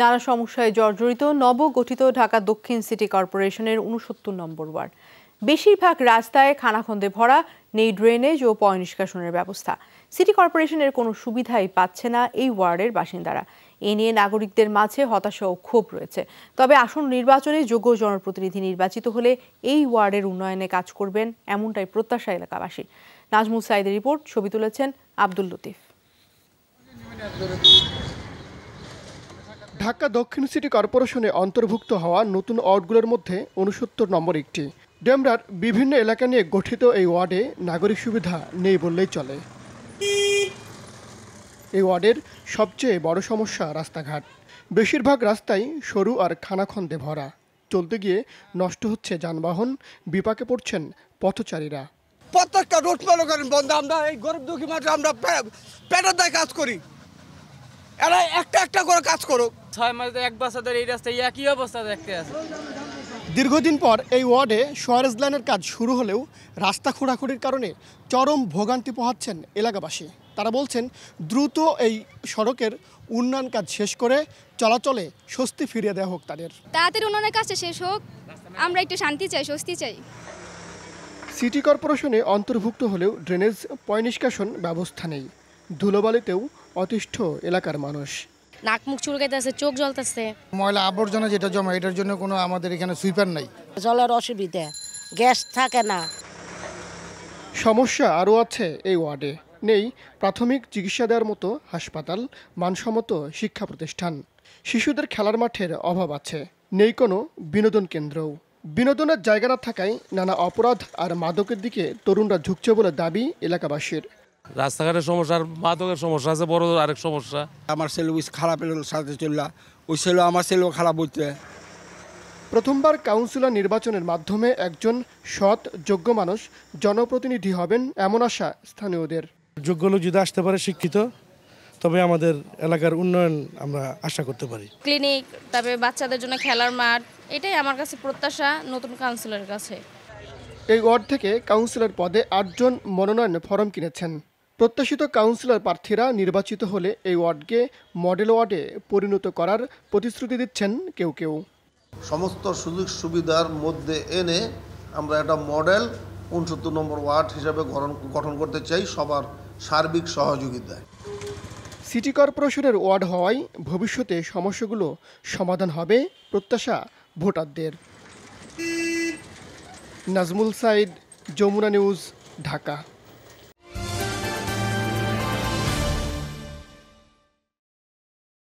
নানা সমস্যায় জর্জরিত নবগঠিত ঢাকা দক্ষিণ সিটি কর্পোরেশনের উনসত্তর নম্বর ওয়ার্ড। বেশিরভাগ রাস্তায় খানাখন্দে ভরা, নেই ড্রেনেজ ও পয় নিষ্কাশনের ব্যবস্থা। সিটি কর্পোরেশনের কোনো সুবিধাই পাচ্ছে না এই ওয়ার্ডের বাসিন্দারা। এ নিয়ে নাগরিকদের মাঝে হতাশা ও ক্ষোভ রয়েছে। তবে আসন্ন নির্বাচনে যোগ্য জনপ্রতিনিধি নির্বাচিত হলে এই ওয়ার্ডের উন্নয়নে কাজ করবেন এমনটাই প্রত্যাশা এলাকাবাসী। নাজমুল সাইদের রিপোর্ট, ছবি তুলেছেন আব্দুল লতিফ। ঢাকা দক্ষিণ সিটি কর্পোরেশনে অন্তর্ভুক্ত হওয়া নতুন ওয়ার্ডগুলোর মধ্যে উনসত্তর নম্বর একটি। ডেমরার বিভিন্ন এলাকা নিয়ে গঠিত এই ওয়ার্ডে নাগরিক সুবিধা নেই বললেই চলে। এই ওয়ার্ডের সবচেয়ে বড় সমস্যা রাস্তাঘাট। বেশিরভাগ রাস্তাই সরু আর খানাখন্দে ভরা। চলতে গিয়ে নষ্ট হচ্ছে যানবাহন, বিপাকে পড়ছেন পথচারীরা। প্রত্যেকটা রোড মনে করেন বন্ধ, আমরা এই গরিব দুঃখী মানুষ, আমরা পেটের দায় কাজ করি। করে কাজ করুক। ছয় মাস এক বছর এই রাস্তায় একই অবস্থা দেখতে আছে। দীর্ঘদিন পর এই ওয়ার্ডে সোয়ারেজ লাইনের কাজ শুরু হলেও রাস্তা খোঁড়াখুড়ির কারণে চরম ভোগান্তি পোহাচ্ছেন এলাকাবাসী। তারা বলছেন দ্রুত এই সড়কের উন্নয়ন কাজ শেষ করে চলাচলে স্বস্তি ফিরিয়ে দেওয়া হোক তাদের। তাড়াতাড়ি উন্নয়নের কাজটা শেষ হোক আমরা একটু শান্তি চাই স্বস্তি চাই। সিটি কর্পোরেশনে অন্তর্ভুক্ত হলেও ড্রেনেজ পয় নিষ্কাশন ব্যবস্থা নেই। ধুলোবালিতেও অতিষ্ঠ এলাকার মানুষ। নাক মুখ চুলকাইতেছে চোখ জ্বলতেছে। ময়লা আবর্জনা যেটা জমা এটার জন্য কোনো আমাদের এখানে সুইপার নাই। জলের অসুবিধা গ্যাস থাকে না। সমস্যা আরও আছে এই ওয়ার্ডে। নেই প্রাথমিক চিকিৎসা দেওয়ার মতো হাসপাতাল মানসম্মত শিক্ষা প্রতিষ্ঠান। শিশুদের খেলার মাঠের অভাব আছে। নেই কোনো বিনোদন কেন্দ্রও। বিনোদনের জায়গা না থাকায় নানা অপরাধ আর মাদকের দিকে তরুণরা ঝুঁকছে বলে দাবি এলাকাবাসীর। রাস্তাঘাটের সমস্যা আর মাদকের সমস্যা আছে বড় আরেক সমস্যা। আমার ছেলে ওই খারাপের সাথে চললা ওই ছেলে আমার ছেলেও খারাপ বলতে প্রথমবার কাউন্সিলর নির্বাচনের মাধ্যমে একজন সৎ যোগ্য মানুষ জনপ্রতিনিধি হবেন এমন আশা স্থানীয়দের। যোগ্য লোক যদি আসতে পারে শিক্ষিত তবে আমাদের এলাকার উন্নয়ন আমরা আশা করতে পারি। ক্লিনিক তারপরে বাচ্চাদের জন্য খেলার মাঠ এটাই আমার কাছে প্রত্যাশা নতুন কাউন্সিলরের কাছে। এই ওয়ার্ড থেকে কাউন্সিলর পদে আটজন মনোনয়ন ফরম কিনেছেন। প্রত্যাশিত কাউন্সিলর প্রার্থীরা নির্বাচিত হলে এই ওয়ার্ডকে মডেল ওয়ার্ডে পরিণত করার প্রতিশ্রুতি দিচ্ছেন কেউ কেউ। সমস্ত সুযোগ সুবিধার মধ্যে এনে আমরা একটা মডেল উনসত্তর নম্বর ওয়ার্ড হিসাবে গঠন গঠন করতে চাই সবার সার্বিক সহযোগিতায়। সিটি কর্পোরেশনের ওয়ার্ড হওয়ায় ভবিষ্যতে সমস্যাগুলো সমাধান হবে প্রত্যাশা ভোটারদের। নাজমুল সাইদ যমুনা নিউজ ঢাকা।